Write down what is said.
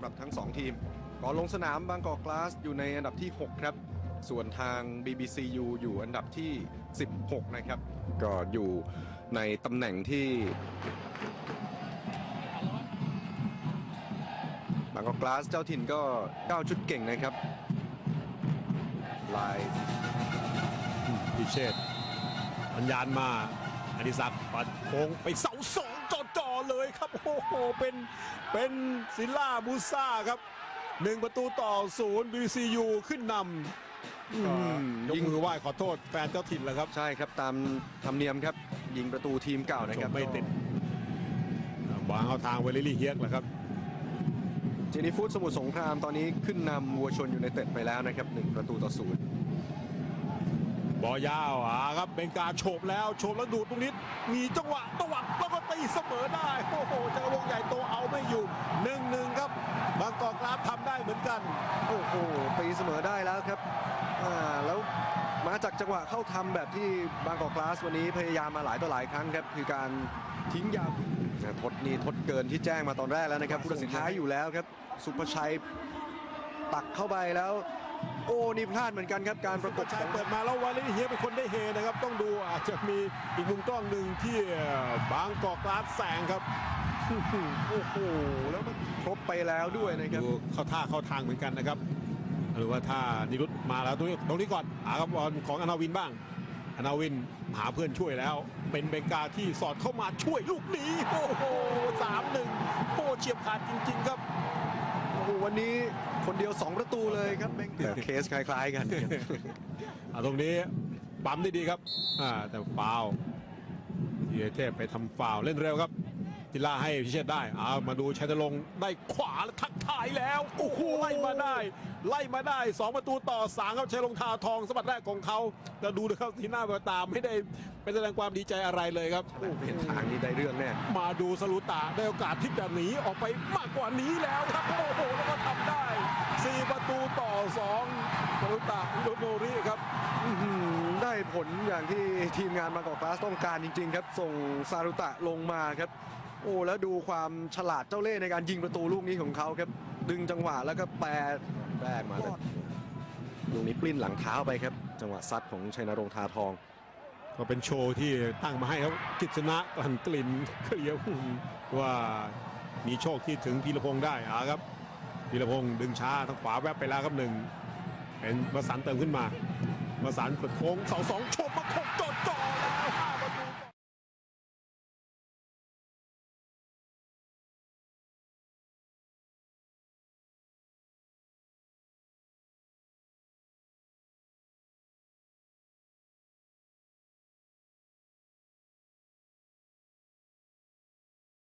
ำหรับทั้ง 2 ทีม ก่อนลงสนามบางกอกกลาสอยู่ในอันดับที่ 6 ครับ ส่วนทาง BBCU อยู่อันดับที่ 16 นะครับ ก็อยู่ในตำแหน่งที่บางกอกกลาสเจ้าถิ่นก็ก้าวชุดเก่งนะครับ ลายพิเชษสัญญาณมาอดิศักดิ์ปัดโค้งไปเสาสองจ่อๆ เลยครับโอ้โหเป็นเป็นซิลล่าบูซ่าครับหนึ่งประตูต่อศูนย์ BCU ขึ้นนำอืมยกยิงมือไหว้ขอโทษแฟนเจ้าถิ่นแล้วครับ ใช่ครับตามธรรมเนียมครับ ยิงประตูทีมเก่านะครับไม่ติดวางเอาทางเวลิลี่เฮียกแหละครับเจนี่ฟูดสมุทรสงครามตอนนี้ขึ้นนำวัวชนอยู่ในเต็ดไปแล้วนะครับหนึ่งประตูต่อศูนย์ บอลยาวอ่าครับเป็นการโฉบแล้วโฉบแล้วดูดตรงนี้มีจังหวะตวัดแล้วก็ตีเสมอได้โอ้โหเจอวงใหญ่โตเอาไม่อยู่หนึ่งหนึ่งครับบางกอกกราฟทำได้เหมือนกัน โอ้โหตีเสมอได้แล้วครับอ่าแล้วมาจากจังหวะเข้าทำแบบที่บางกอกกลาสวันนี้พยายามมาหลายต่อหลายครั้งครับคือการทิ้งยาวนะทดนี่ทดเกินที่แจ้งมาตอนแรกแล้วนะครับผู้ตัดสินท้ายอยู่แล้วครับ สุภชัยตักเข้าไปแล้ว โอ้นี่พลาดเหมือนกันครับการประกบชัยเปิดมาแล้ววาเลนเฮียเป็นคนได้เฮนะครับ ต้องดูอาจจะมีอีกมุมกล้องหนึ่งที่บางกอกกราฟแสงครับโอ้โหแล้วมันครบไปแล้วด้วยนะครับดูเข้าท่าเข้าทางเหมือนกันนะครับ หรือว่าถ้านิรุตมาแล้วตรงนี้ตรงนี้ก่อนอาครับบอลของอนาวินบ้างอนาวินหาเพื่อนช่วยแล้ว เป็นเบงกาที่สอดเข้ามาช่วยลูกนี้โอ้โหสามหนึ่งโอ้เฉียบขาดจริง ๆ ครับโอ้โหวันนี้ คนเดียว 2 ประตูเลยครับเบงเคสคล้าย ๆ กันครับอ่าตรงนี้ปั๊มได้ดีครับอ่าแต่ฟาวล์ทีเทพไปทำฟาวล์เล่นเร็วครับ จิล่าให้พิเชษได้เอามาดูชัยนรงค์ได้ขวาแล้วทักทายแล้วโอ้โหไล่มาได้ ไล่มาได้ 2 ประตูต่อสามครับชัยลงทาทองสมบัติแรกของเขาแต่ดูนะครับที่หน้าเบลตามไม่ได้เป็นแสดงความดีใจอะไรเลยครับเห็นทางนี้ได้เรื่องแน่มาดูสลูตาได้โอกาสที่จะหนีออกไปมากกว่านี้แล้วครับโอ้โหแล้วก็ทำได้ 4 ประตูต่อ2สลูตาฮิโรโนริครับอื้อหือได้ผลอย่างที่ทีมงานบางกอกกลาสต้องการจริง ๆ ครับ ส่งซารุตะลงมาครับ โอ้แล้วดูความฉลาดเจ้าเล่ห์ในการยิงประตูลูกนี้ของเขาครับ ดึงจังหวะแล้วก็แปรแปรมาแต่ลูกนี้ปลิ้นหลังเท้าไปครับ จังหวะซัดของชัยนรงค์ทาทอง ก็เป็นโชว์ที่ตั้งมาให้ครับกิษณะกลั่นกลิ่นเคลียร์หุ่นว่ามีโชคที่ถึงพีรพงษ์ได้อ่าครับพีรพงษ์ดึงช้าทางขวาแวบไปแล้วครับหนึ่งเป็นประสานเติมขึ้นมาประสานกดโค้งเสาสองโฉบมาโค